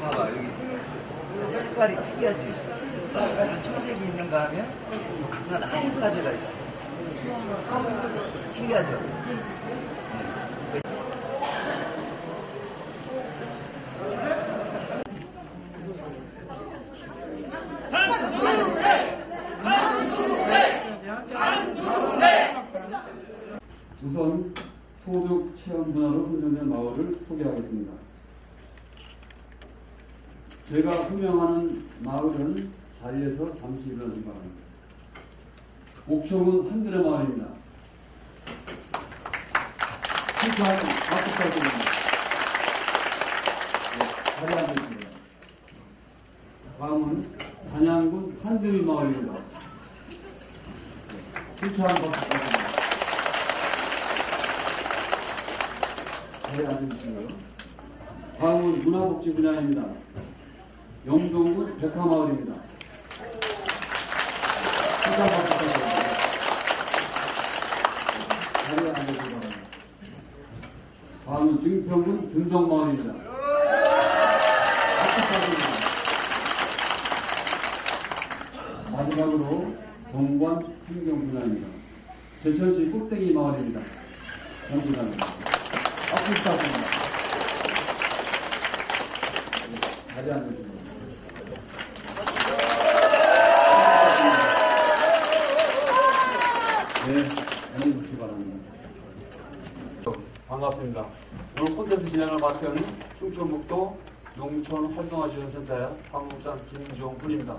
봐봐 여기 색깔이 특이하지. 이런 청색이 있는가 하면 그건 하얀 가지가 있어. 신기하죠 우선 소득 체험 문화로 선정된 마을을 소개하겠습니다. 제가 후명하는 마을은 자리에서 잠시 일어나기 바랍니다. 옥천은 한들의 마을입니다. 축하하는 박수 부탁드립니다. 네, 자리에 앉으십니다. 다음은 단양군 한들의 마을입니다. 축하하는 박수 부탁드립니다. 자리에 앉으시고요. 다음은 문화복지 분야입니다. 영동군 백화마을입니다. 자리에 앉으시기 바랍니다. 다음은 증평군 등성마을입니다. 박수 부탁드립니다. 마지막으로 동관 환경분야입니다. 제천시 꼭대기 마을입니다. 감사합니다. 박수 부탁드립니다. 네, 자리에 앉으시고. 네, 앉으시기 바랍니다. 반갑습니다. 오늘 콘텐츠 진행을 맡은 충청북도 농촌 활동화지원센터의 황국장 김종훈입니다.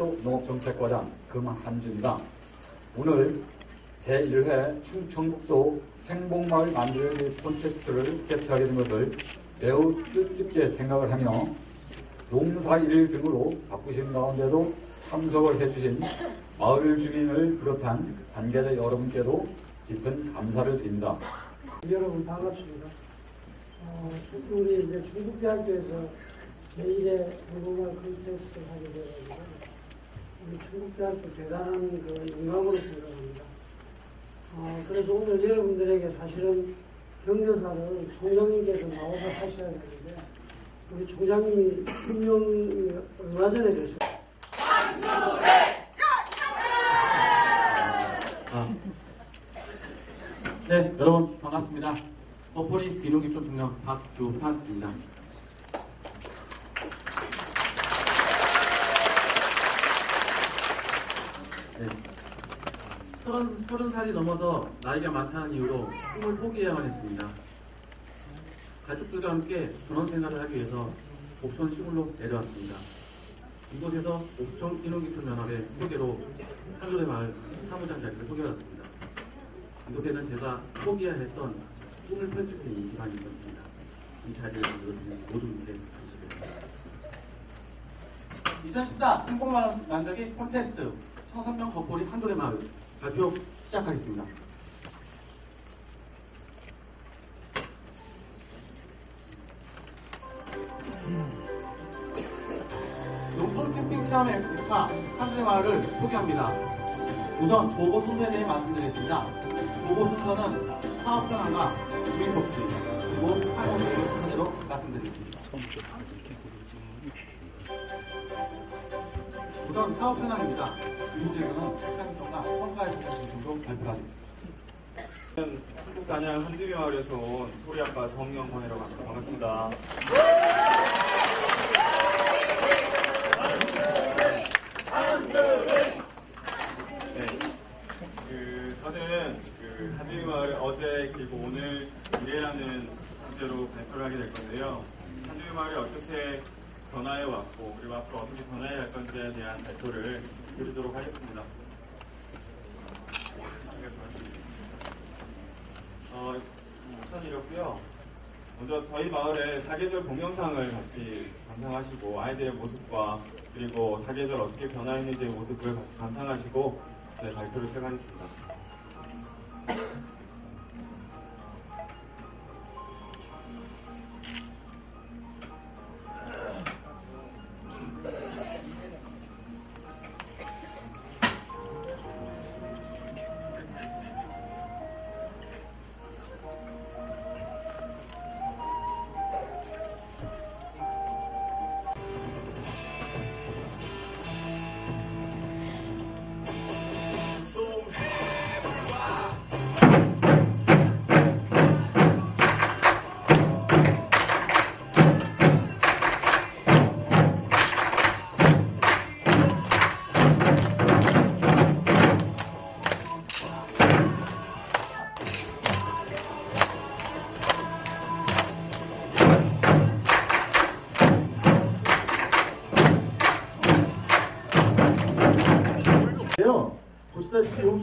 충청북도 농업정책과장 금한주입니다. 오늘 제1회 충청북도 행복마을 만들기 콘테스트를 개최하게 된 것을 매우 뜻깊게 생각을 하며 농사일 등으로 바쁘신 가운데도 참석을 해주신 마을 주민을 비롯한 관계자 여러분께도 깊은 감사를 드립니다. 여러분 반갑습니다. 어, 우리 이제 중국대학교에서 제1회 한국말 콘테스트를 하게 우리 중국 대학교 대단한 그 영광으로 생각합니다. 어, 그래서 오늘 여러분들에게 사실은 경제사를 총장님께서 나와서 하셔야 되는데 우리 총장님이 임명이 얼마 전에 되셨어요. 네, 여러분 반갑습니다. 뽀뽀리 귀농입촌 중령 박주환입니다. 네. 서른, 서른 살이 넘어서 나이가 많다는 이유로 꿈을 포기해야만 했습니다. 가족들과 함께 전원 생활을 하기 위해서 옥천 시골로 내려왔습니다. 이곳에서 옥천 인호기촌 연합의 소개로 한솔의 마을 사무장 자리를 소개받았습니다. 이곳에는 제가 포기해야 했던 꿈을 펼칠 수 있는 기반이 있었습니다. 이 자리를 만들어주신 모두분께 감사드립니다. 2014 행복마을 만들기 콘테스트 청산명 겉보리 한돌의 마을 발표 시작하겠습니다. 농촌 캠핑 체험의 국화 한돌의 마을을 소개합니다. 우선 보고 순서에 대해 말씀드리겠습니다. 보고 순서는 사업 현황과 주민 복지 그리고 상호계획 순서대로 말씀드리겠습니다. 우선 사업 현황입니다. 시장성과 성과에 대한 정도 발표하겠습니다. 한국 단양 한두비 마을에서 온 소리 아빠 정영권이라고 합니다. 반갑습니다. 네. 그 저는 그 한두비 마을 어제 그리고 오늘 미래라는 주제로 발표를 하게 될 건데요. 한두비 마을이 어떻게 변화해 왔고 그리고 앞으로 어떻게 대한 발표를 드리도록 하겠습니다. 어, 우선이었고요. 먼저 저희 마을의 사계절 동영상을 같이 감상하시고 아이들의 모습과 그리고 사계절 어떻게 변화했는지의 모습을 같이 감상하시고 네, 발표를 시작하겠습니다.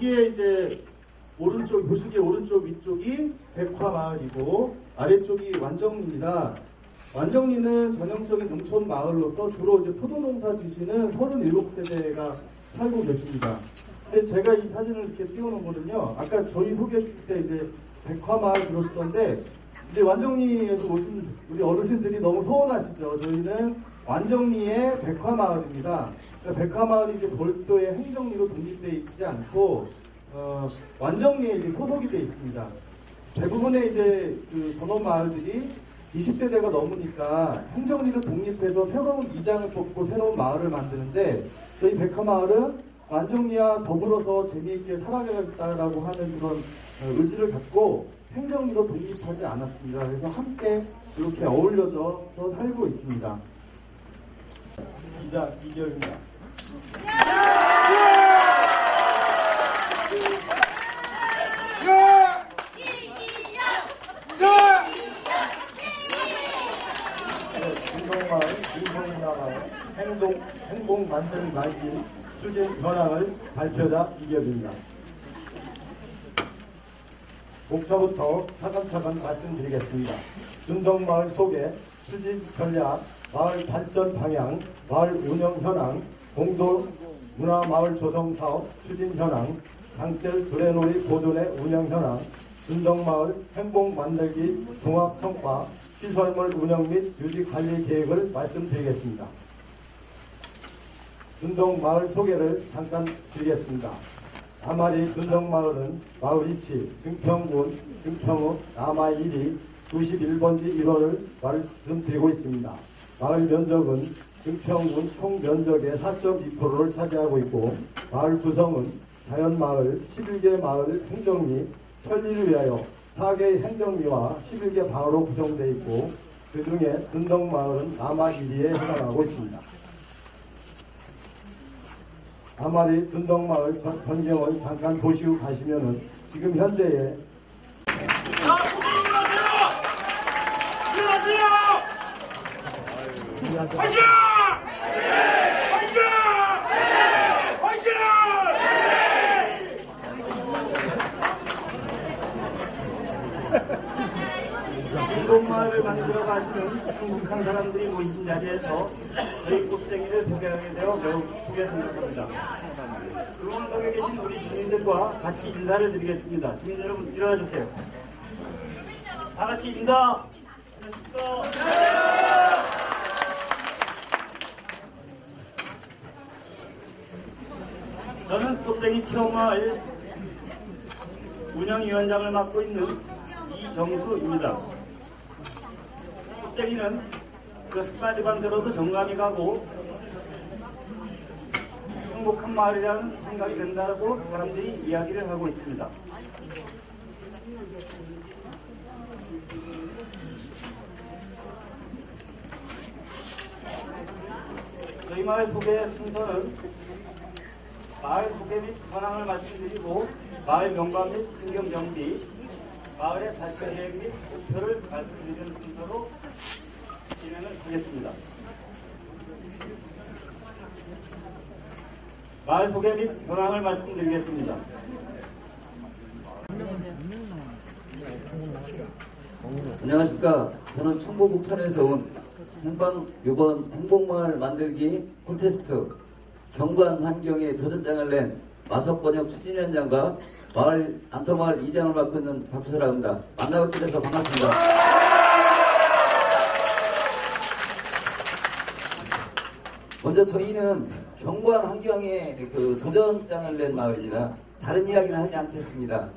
여기에 이제 오른쪽 보시기에 오른쪽 위쪽이 백화마을이고 아래쪽이 완정리입니다. 완정리는 전형적인 농촌 마을로서 주로 이제 포도농사 지시는 37세대가 살고 계십니다. 근데 제가 이 사진을 이렇게 띄워놓은 거는요. 아까 저희 소개했을 때 이제 백화마을 그러시던데 이제 완정리에서 오신 우리 어르신들이 너무 서운하시죠. 저희는 완정리의 백화마을입니다. 그러니까 백화마을이 이제 별도의 행정리로 독립되어 있지 않고 어, 완정리에 이제 소속이 되어 있습니다. 대부분의 이제 그 전원 마을들이 20세대가 넘으니까 행정리로 독립해서 새로운 이장을 뽑고 새로운 마을을 만드는데 저희 백화마을은 완정리와 더불어서 재미있게 살아가겠다라고 하는 그런 어, 의지를 갖고 행정리로 독립하지 않았습니다. 그래서 함께 이렇게 어울려서 살고 있습니다. 기자 이기열입니다. 운동마을, 운동마을 행동, 행복 만들기 말기 추진 현황을 발표자 이기엽입니다. 목차부터 차근차근 말씀드리겠습니다. 준동마을 소개, 추진 전략, 마을 발전 방향, 마을 운영 현황, 공도 문화 마을 조성 사업 추진 현황, 장들 두레놀이 보존의 운영 현황, 준동마을 행복 만들기 종합 성과, 시설물 운영 및 유지 관리 계획을 말씀드리겠습니다. 준동마을 소개를 잠깐 드리겠습니다. 아마리 준동마을은 마을 위치 증평군 증평읍 남아 1위 91번지 1호를 말씀드리고 있습니다. 마을 면적은 증평군 총 면적의 4.2%를 차지하고 있고 마을 구성은 자연마을 11개 마을 행정리 편리를 위하여 4개의 행정리와 11개 방으로 구성되어 있고 그 중에 준동마을은 남아 1위에 해당하고 있습니다. 아마리 준동마을 전- 전경을 잠깐 보시고 가시면은 지금 현재의 우리한테 행복마을을 만들어 가시는 행복한 사람들이 모이신 자리에서 저희 꽃쟁이를 소개하게 되어 매우 기쁘게 생각합니다. 응원석에 계신 우리 주민들과 같이 인사를 드리겠습니다. 주민 여러분 일어나 주세요. 다 같이 인사. 안녕하십니까. 저는 꽃쟁이 체험마을 운영위원장을 맡고 있는 이정수입니다. 꽃쟁이는 그 햇살이만 들어도 정감이 가고 행복한 마을이라는 생각이 든다고 사람들이 이야기를 하고 있습니다. 저희 마을 소개 순서는 마을 소개 및 현황을 말씀드리고 마을 명관 및 풍경 정비, 마을의 발전 계획 및 목표를 말씀드리는 순서로 진행을 하겠습니다. 마을 소개 및 현황을 말씀드리겠습니다. 안녕하십니까. 저는 충북북천에서 온 행방 이번 행복마을 만들기 콘테스트 경관 환경에 도전장을 낸 마석 번역 추진위원장과 마을 안터마을 이장을 맡고 있는 박수라고 합니다. 만나뵙게 돼서 반갑습니다. 먼저 저희는 경관 환경에 그 도전장을 낸 마을이라 다른 이야기는 하지 않겠습니다.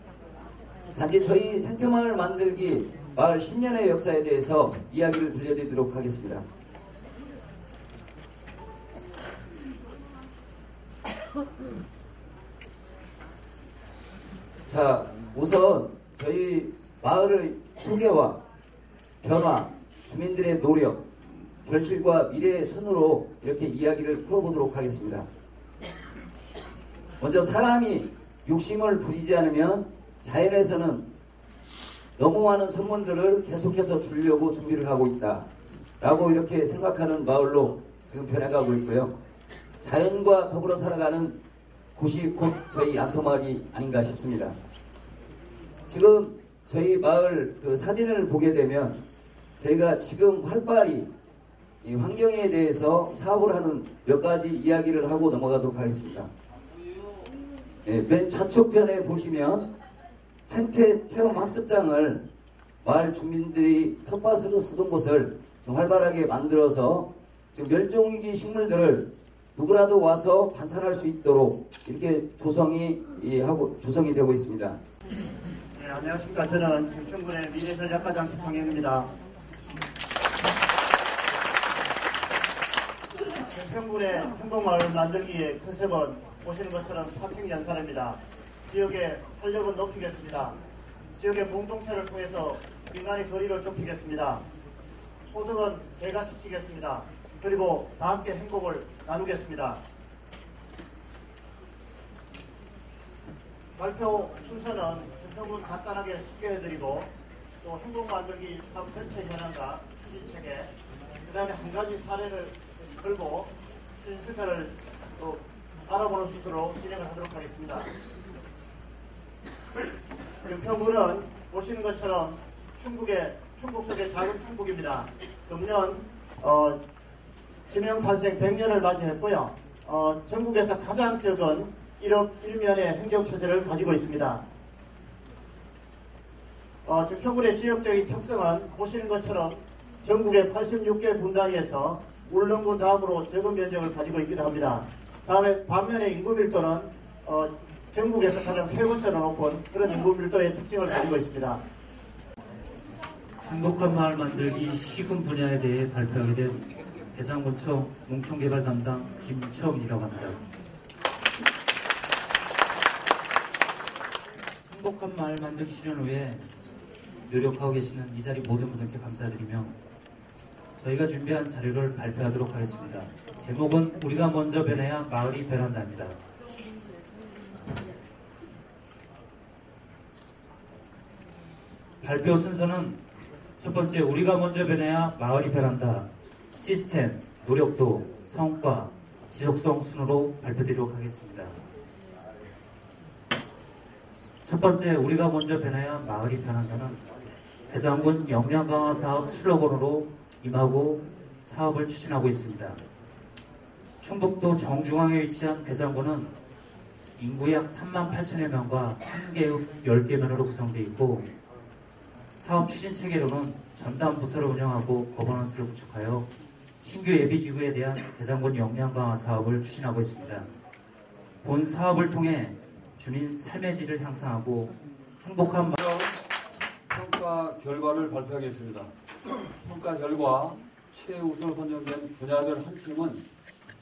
단지 저희 생태마을 만들기 마을 10년의 역사에 대해서 이야기를 들려드리도록 하겠습니다. 자, 우선 저희 마을의 소개와 변화, 주민들의 노력, 결실과 미래의 순으로 이렇게 이야기를 풀어보도록 하겠습니다. 먼저 사람이 욕심을 부리지 않으면 자연에서는 너무 많은 선물들을 계속해서 주려고 준비를 하고 있다. 라고 이렇게 생각하는 마을로 지금 변해가고 있고요. 자연과 더불어 살아가는 곳이 곧 저희 안토마을이 아닌가 싶습니다. 지금 저희 마을 그 사진을 보게 되면 저희가 지금 활발히 이 환경에 대해서 사업을 하는 몇 가지 이야기를 하고 넘어가도록 하겠습니다. 예, 맨 좌측편에 보시면 생태 체험 학습장을 마을 주민들이 텃밭으로 쓰던 곳을 좀 활발하게 만들어서 지금 멸종위기 식물들을 누구라도 와서 관찰할 수 있도록 이렇게 조성이 이, 하고 조성이 되고 있습니다. 네, 안녕하십니까. 저는 청춘군의 미래전략과장 최성현입니다. 평군의 행복마을 만들기에 컨셉은 보시는 것처럼 사층 연산입니다. 지역의 활력을 높이겠습니다. 지역의 공동체를 통해서 인간의 거리를 좁히겠습니다. 소득은 대가시키겠습니다. 그리고 다 함께 행복을 나누겠습니다. 발표 순서는 전부 간단하게 소개해드리고 또 행복 만들기 사업 전체 현황과 추진체계 그 다음에 한 가지 사례를 걸고 실패를 또 알아보는 순서로 진행을 하도록 하겠습니다. 연평구는 보시는 것처럼 충북의 충북 속의 작은 충북입니다. 금년 어, 지명 탄생 100년을 맞이했고요. 어, 전국에서 가장 적은 1억 1면의 행정처제를 가지고 있습니다. 어, 지금 평군의 지역적인 특성은 보시는 것처럼 전국의 86개 분단위에서 울릉군 다음으로 적은 면적을 가지고 있기도 합니다. 다음에 반면에 인구 밀도는 어, 전국에서 가장 세 번째로 높은 그런 인구 밀도의 특징을 가지고 있습니다. 행복한 마을 만들기 시군 분야에 대해 발표하게 된 대장군청 농촌개발 담당 김철이라고 합니다. 행복한 마을 만들기 실현 후에 노력하고 계시는 이 자리 모든 분들께 감사드리며 저희가 준비한 자료를 발표하도록 하겠습니다. 제목은 우리가 먼저 변해야 마을이 변한다입니다. 발표 순서는 첫 번째 우리가 먼저 변해야 마을이 변한다. 시스템 노력도, 성과, 지속성 순으로 발표드리도록 하겠습니다. 첫 번째, 우리가 먼저 변해야 마을이 변한다는 해상군 역량 강화 사업 슬로건으로 임하고 사업을 추진하고 있습니다. 충북도 정중앙에 위치한 괴산군은 인구 약 3만 8천여 명과 1개읍 10개 면으로 구성되어 있고 사업 추진 체계로는 전담 부서를 운영하고 거버넌스를 구축하여 신규 예비지구에 대한 괴산군 역량 강화 사업을 추진하고 있습니다. 본 사업을 통해 주민 삶의 질을 향상하고 행복한 마- 평가 결과를 발표하겠습니다. 평가 결과 최우수로 선정된 분야별 한 팀은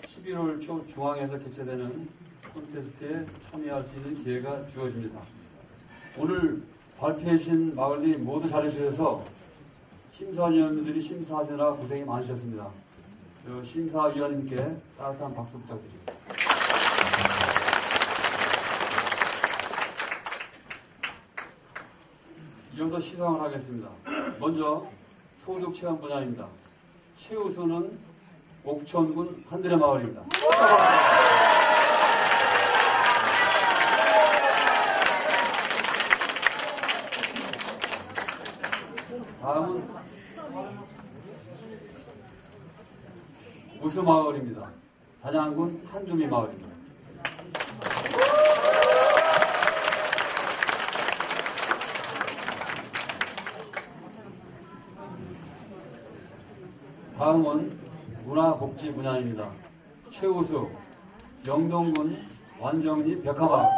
11월 초 중앙에서 개최되는 콘테스트에 참여할 수 있는 기회가 주어집니다. 오늘 발표해 주신 마을이 모두 잘해주셔서 심사위원들이 심사하시느라 고생이 많으셨습니다. 저 심사위원님께 따뜻한 박수 부탁드립니다. 이어서 시상을 하겠습니다. 먼저 소득 체험 분야입니다. 최우수는 옥천군 산들의 마을입니다. 다음은 우수마을입니다. 단양군 한두미 마을입니다. 다음은 문화복지 분야입니다. 최우수 영동군 완정리 백화마을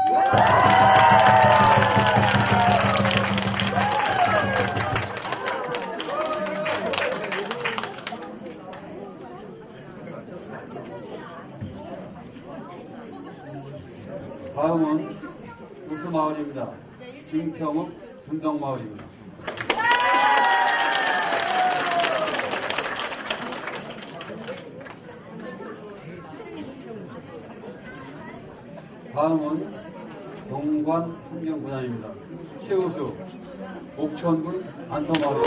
다음은 우수마을입니다. 김평읍 분덕마을입니다. 다음은 동관 환경 분야입니다. 최우수 옥천군 안터마을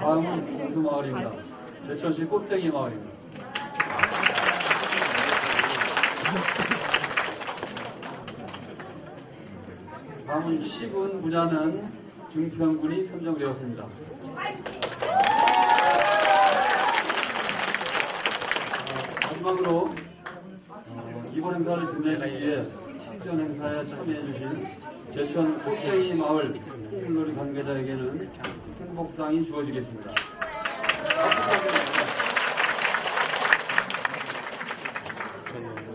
다음은 우수마을입니다. 제천시 꽃땡이 마을입니다. 다음은 시군 분야는 증평군이 선정되었습니다. 실전 행사에 참여해주신 제천 꽃땡이 마을 풍물놀이 관계자에게는 행복상이 주어지겠습니다.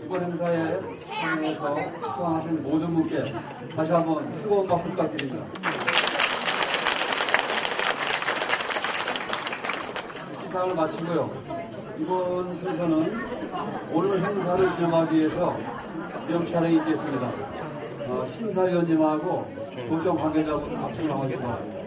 이번 행사에 참여해서 수상하신 모든 분께 다시 한번 뜨거운 박수 부탁드립니다. 시상을 마치고요. 이번 순서는 오늘 행사를 기념하기 위해서 촬영이 있겠습니다. 어, 심사위원님하고 도청 관계자분 하고 바랍니다.